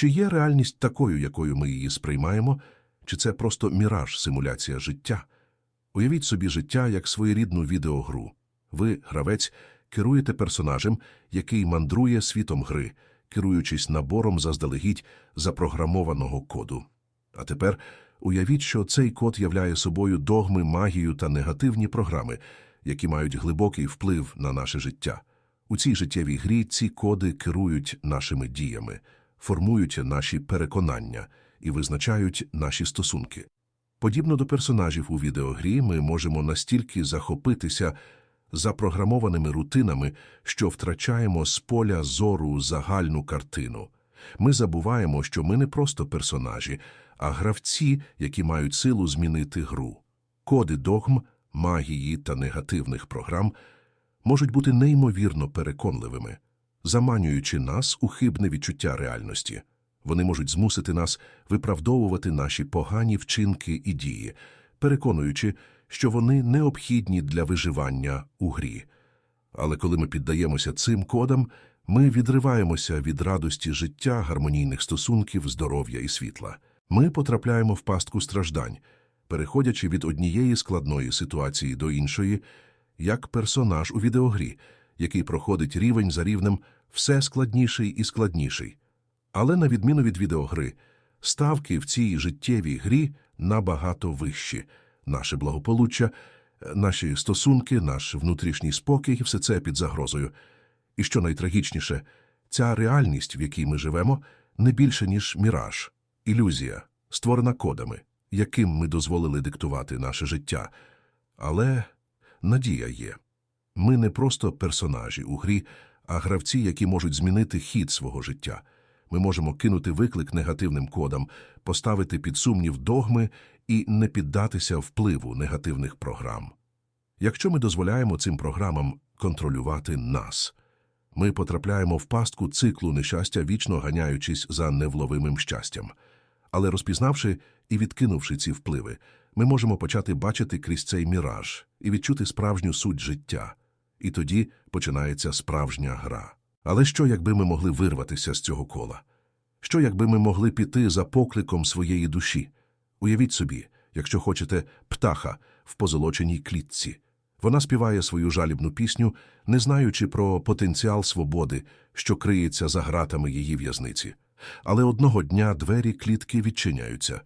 Чи є реальність такою, якою ми її сприймаємо, чи це просто міраж, симуляція життя? Уявіть собі життя як своєрідну відеогру. Ви, гравець, керуєте персонажем, який мандрує світом гри, керуючись набором заздалегідь запрограмованого коду. А тепер уявіть, що цей код являє собою догми, магію та негативні програми, які мають глибокий вплив на наше життя. У цій життєвій грі ці коди керують нашими діями, формують наші переконання і визначають наші стосунки. Подібно до персонажів у відеогрі, ми можемо настільки захопитися запрограмованими рутинами, що втрачаємо з поля зору загальну картину. Ми забуваємо, що ми не просто персонажі, а гравці, які мають силу змінити гру. Коди догм, магії та негативних програм можуть бути неймовірно переконливими, заманюючи нас у хибне відчуття реальності. Вони можуть змусити нас виправдовувати наші погані вчинки і дії, переконуючи, що вони необхідні для виживання у грі. Але коли ми піддаємося цим кодам, ми відриваємося від радості життя, гармонійних стосунків, здоров'я і світла. Ми потрапляємо в пастку страждань, переходячи від однієї складної ситуації до іншої, як персонаж у відеогрі, який проходить рівень за рівнем все складніший і складніший. Але на відміну від відеогри, ставки в цій життєвій грі набагато вищі. Наше благополуччя, е, наші стосунки, наш внутрішній спокій – все це під загрозою. І що найтрагічніше, ця реальність, в якій ми живемо, не більше, ніж міраж, ілюзія, створена кодами, яким ми дозволили диктувати наше життя. Але надія є. Ми не просто персонажі у грі, а гравці, які можуть змінити хід свого життя. Ми можемо кинути виклик негативним кодам, поставити під сумнів догми і не піддатися впливу негативних програм. Якщо ми дозволяємо цим програмам контролювати нас, ми потрапляємо в пастку циклу нещастя, вічно ганяючись за невловимим щастям. Але розпізнавши і відкинувши ці впливи, ми можемо почати бачити крізь цей міраж і відчути справжню суть життя. І тоді починається справжня гра. Але що, якби ми могли вирватися з цього кола? Що, якби ми могли піти за покликом своєї душі? Уявіть собі, якщо хочете, птаха в позолоченій клітці. Вона співає свою жалібну пісню, не знаючи про потенціал свободи, що криється за гратами її в'язниці. Але одного дня двері клітки відчиняються.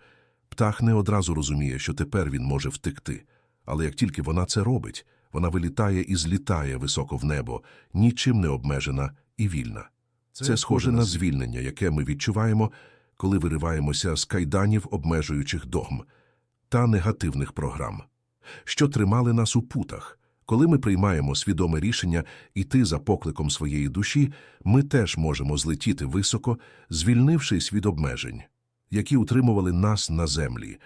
Птах не одразу розуміє, що тепер він може втекти. Але як тільки вона це робить, вона вилітає і злітає високо в небо, нічим не обмежена і вільна. Це схоже на звільнення, яке ми відчуваємо, коли вириваємося з кайданів обмежуючих догм та негативних програм, що тримали нас у путах. Коли ми приймаємо свідоме рішення йти за покликом своєї душі, ми теж можемо злетіти високо, звільнившись від обмежень, які утримували нас на землі.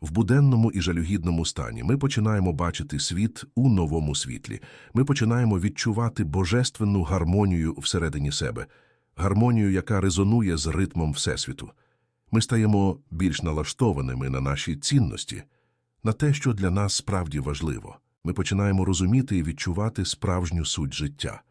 В буденному і жалюгідному стані ми починаємо бачити світ у новому світлі. Ми починаємо відчувати божественну гармонію всередині себе, гармонію, яка резонує з ритмом Всесвіту. Ми стаємо більш налаштованими на наші цінності, на те, що для нас справді важливо. Ми починаємо розуміти і відчувати справжню суть життя.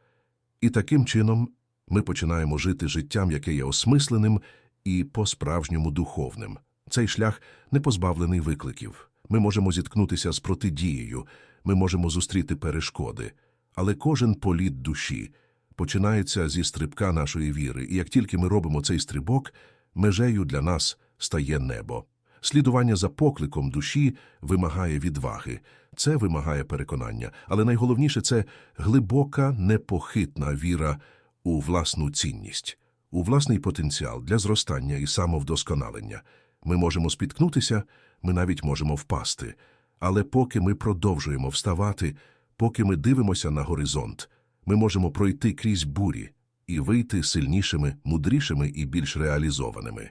І таким чином ми починаємо жити життям, яке є осмисленим і по-справжньому духовним. Цей шлях не позбавлений викликів. Ми можемо зіткнутися з протидією, ми можемо зустріти перешкоди. Але кожен політ душі починається зі стрибка нашої віри, і як тільки ми робимо цей стрибок, межею для нас стає небо. Слідування за покликом душі вимагає відваги, це вимагає переконання, але найголовніше це глибока, непохитна віра у власну цінність, у власний потенціал для зростання і самовдосконалення. Ми можемо спіткнутися, ми навіть можемо впасти. Але поки ми продовжуємо вставати, поки ми дивимося на горизонт, ми можемо пройти крізь бурі і вийти сильнішими, мудрішими і більш реалізованими.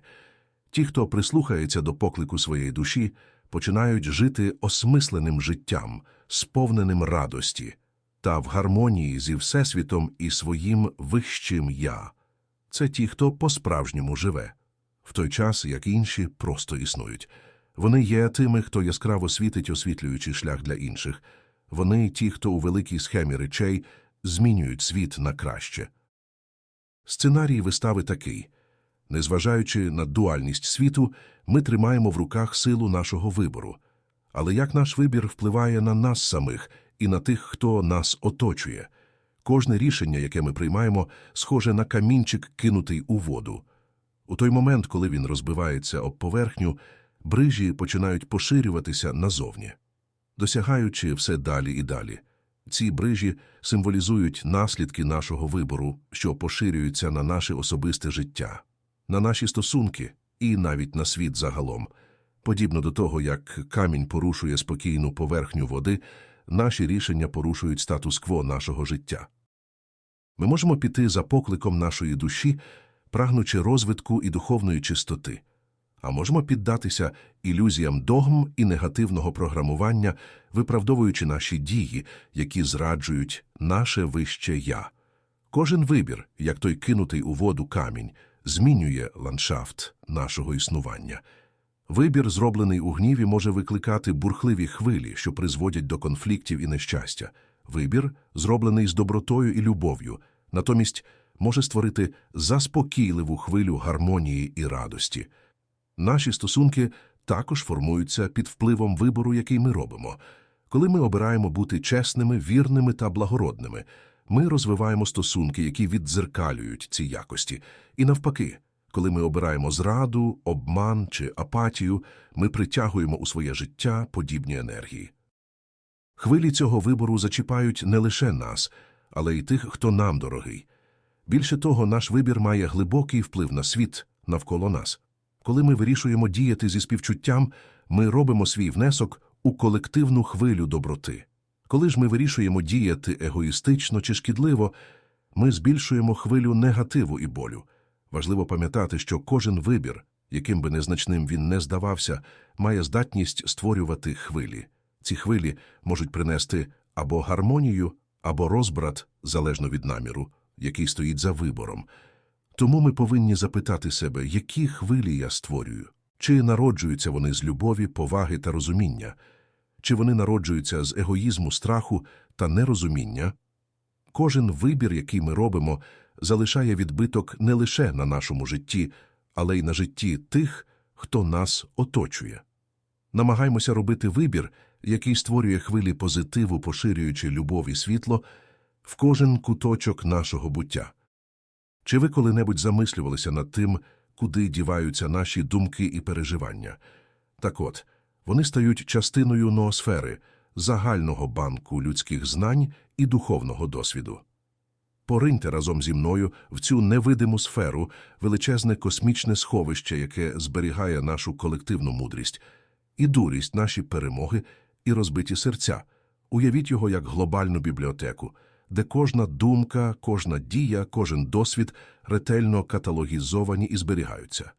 Ті, хто прислухається до поклику своєї душі, починають жити осмисленим життям, сповненим радості та в гармонії зі Всесвітом і своїм вищим я. Це ті, хто по-справжньому живе в той час, як інші просто існують. Вони є тими, хто яскраво світить, освітлюючи шлях для інших. Вони ті, хто у великій схемі речей змінюють світ на краще. Сценарій вистави такий. Незважаючи на дуальність світу, ми тримаємо в руках силу нашого вибору. Але як наш вибір впливає на нас самих і на тих, хто нас оточує? Кожне рішення, яке ми приймаємо, схоже на камінчик, кинутий у воду. У той момент, коли він розбивається об поверхню, брижі починають поширюватися назовні, досягаючи все далі і далі. Ці брижі символізують наслідки нашого вибору, що поширюються на наше особисте життя, на наші стосунки і навіть на світ загалом. Подібно до того, як камінь порушує спокійну поверхню води, наші рішення порушують статус-кво нашого життя. Ми можемо піти за покликом нашої душі, прагнучи розвитку і духовної чистоти, а можемо піддатися ілюзіям догм і негативного програмування, виправдовуючи наші дії, які зраджують наше вище «я». Кожен вибір, як той кинутий у воду камінь, змінює ландшафт нашого існування. Вибір, зроблений у гніві, може викликати бурхливі хвилі, що призводять до конфліктів і нещастя. Вибір, зроблений з добротою і любов'ю, натомість може створити заспокійливу хвилю гармонії і радості. Наші стосунки також формуються під впливом вибору, який ми робимо. Коли ми обираємо бути чесними, вірними та благородними, ми розвиваємо стосунки, які віддзеркалюють ці якості. І навпаки, коли ми обираємо зраду, обман чи апатію, ми притягуємо у своє життя подібні енергії. Хвилі цього вибору зачіпають не лише нас, але й тих, хто нам дорогий. Більше того, наш вибір має глибокий вплив на світ навколо нас. Коли ми вирішуємо діяти зі співчуттям, ми робимо свій внесок у колективну хвилю доброти. Коли ж ми вирішуємо діяти егоїстично чи шкідливо, ми збільшуємо хвилю негативу і болю. Важливо пам'ятати, що кожен вибір, яким би незначним він не здавався, має здатність створювати хвилі. Ці хвилі можуть принести або гармонію, або розбрат, залежно від наміру, який стоїть за вибором. Тому ми повинні запитати себе, які хвилі я створюю? Чи народжуються вони з любові, поваги та розуміння? Чи вони народжуються з егоїзму, страху та нерозуміння? Кожен вибір, який ми робимо, залишає відбиток не лише на нашому житті, але й на житті тих, хто нас оточує. Намагаймося робити вибір, який створює хвилі позитиву, поширюючи любов і світло в кожен куточок нашого буття. Чи ви коли-небудь замислювалися над тим, куди діваються наші думки і переживання? Так от, вони стають частиною ноосфери, загального банку людських знань і духовного досвіду. Пориньте разом зі мною в цю невидиму сферу, величезне космічне сховище, яке зберігає нашу колективну мудрість, і дурість, наші перемоги і розбиті серця. Уявіть його як глобальну бібліотеку, де кожна думка, кожна дія, кожен досвід ретельно каталогізовані і зберігаються.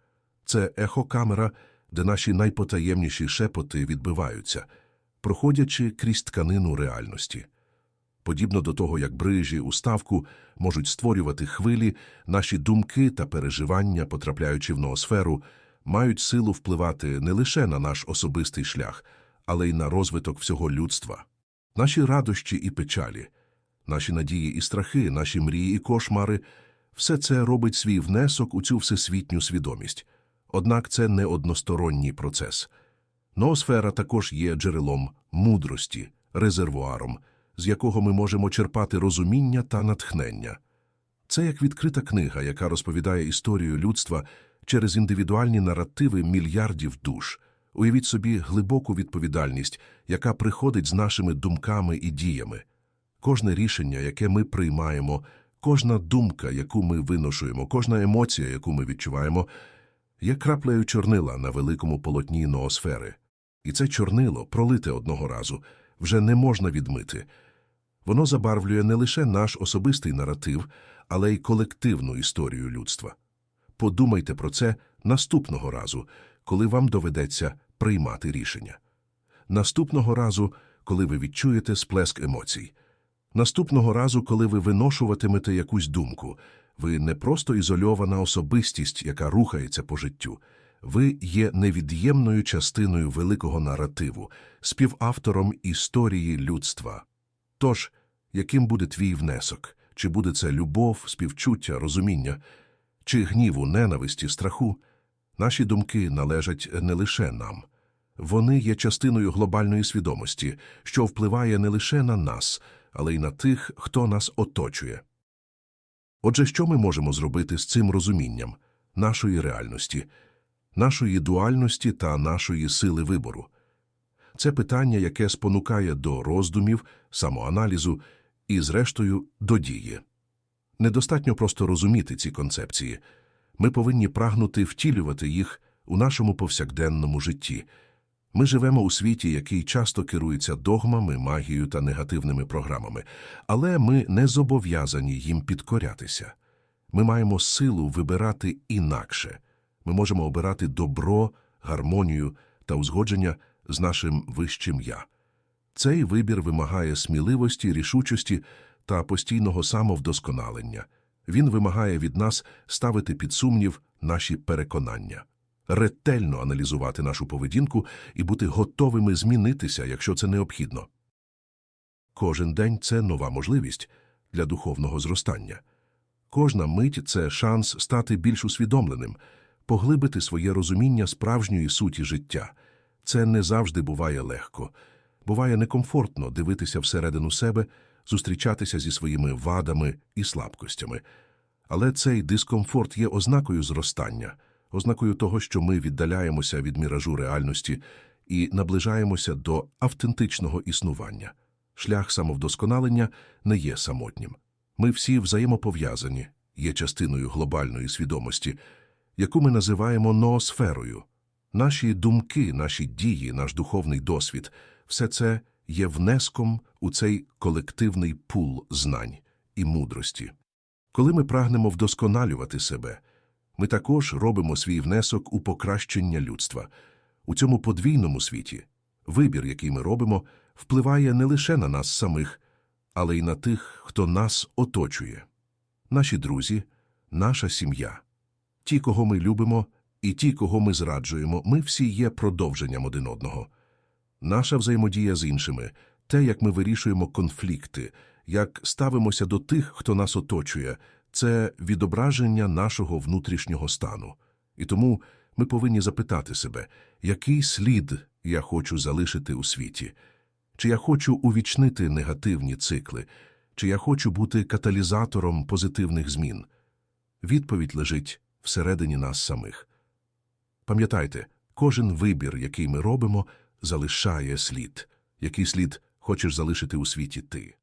Це ехокамера, де наші найпотаємніші шепоти відбиваються, проходячи крізь тканину реальності. Подібно до того, як брижі у ставку можуть створювати хвилі, наші думки та переживання, потрапляючи в ноосферу, мають силу впливати не лише на наш особистий шлях, але й на розвиток всього людства. Наші радощі і печалі, наші надії і страхи, наші мрії і кошмари – все це робить свій внесок у цю всесвітню свідомість. Однак це не односторонній процес. Ноосфера також є джерелом мудрості, резервуаром, з якого ми можемо черпати розуміння та натхнення. Це як відкрита книга, яка розповідає історію людства через індивідуальні наративи мільярдів душ. Уявіть собі глибоку відповідальність, яка приходить з нашими думками і діями. Кожне рішення, яке ми приймаємо, кожна думка, яку ми виношуємо, кожна емоція, яку ми відчуваємо, є краплею чорнила на великому полотні ноосфери. І це чорнило, пролите одного разу, вже не можна відмити. Воно забарвлює не лише наш особистий наратив, але й колективну історію людства. Подумайте про це наступного разу, коли вам доведеться приймати рішення. Наступного разу, коли ви відчуєте сплеск емоцій. Наступного разу, коли ви виношуватимете якусь думку, ви не просто ізольована особистість, яка рухається по життю. Ви є невід'ємною частиною великого наративу, співавтором історії людства. Тож, яким буде твій внесок? Чи буде це любов, співчуття, розуміння? чи гніву, ненависті, страху, наші думки належать не лише нам. Вони є частиною глобальної свідомості, що впливає не лише на нас, але й на тих, хто нас оточує. Отже, що ми можемо зробити з цим розумінням нашої реальності, нашої дуальності та нашої сили вибору? Це питання, яке спонукає до роздумів, самоаналізу і, зрештою, до дії. Недостатньо просто розуміти ці концепції. Ми повинні прагнути втілювати їх у нашому повсякденному житті. Ми живемо у світі, який часто керується догмами, магією та негативними програмами, але ми не зобов'язані їм підкорятися. Ми маємо силу вибирати інакше. Ми можемо обирати добро, гармонію та узгодження з нашим вищим «я». Цей вибір вимагає сміливості, рішучості та постійного самовдосконалення. Він вимагає від нас ставити під сумнів наші переконання, ретельно аналізувати нашу поведінку і бути готовими змінитися, якщо це необхідно. Кожен день – це нова можливість для духовного зростання. Кожна мить – це шанс стати більш усвідомленим, поглибити своє розуміння справжньої суті життя. Це не завжди буває легко. Буває некомфортно дивитися всередину себе, зустрічатися зі своїми вадами і слабкостями. Але цей дискомфорт є ознакою зростання, ознакою того, що ми віддаляємося від міражу реальності і наближаємося до автентичного існування. Шлях самовдосконалення не є самотнім. Ми всі взаємопов'язані, є частиною глобальної свідомості, яку ми називаємо ноосферою. Наші думки, наші дії, наш духовний досвід – все це є внеском у цей колективний пул знань і мудрості. Коли ми прагнемо вдосконалювати себе, ми також робимо свій внесок у покращення людства. У цьому подвійному світі вибір, який ми робимо, впливає не лише на нас самих, але й на тих, хто нас оточує. Наші друзі, наша сім'я, ті, кого ми любимо, і ті, кого ми зраджуємо, ми всі є продовженням один одного. Наша взаємодія з іншими, те, як ми вирішуємо конфлікти, як ставимося до тих, хто нас оточує, це відображення нашого внутрішнього стану. І тому ми повинні запитати себе, який слід я хочу залишити у світі? Чи я хочу увічнити негативні цикли? Чи я хочу бути каталізатором позитивних змін? Відповідь лежить всередині нас самих. Пам'ятайте, кожен вибір, який ми робимо, залишає слід. Який слід хочеш залишити у світі ти?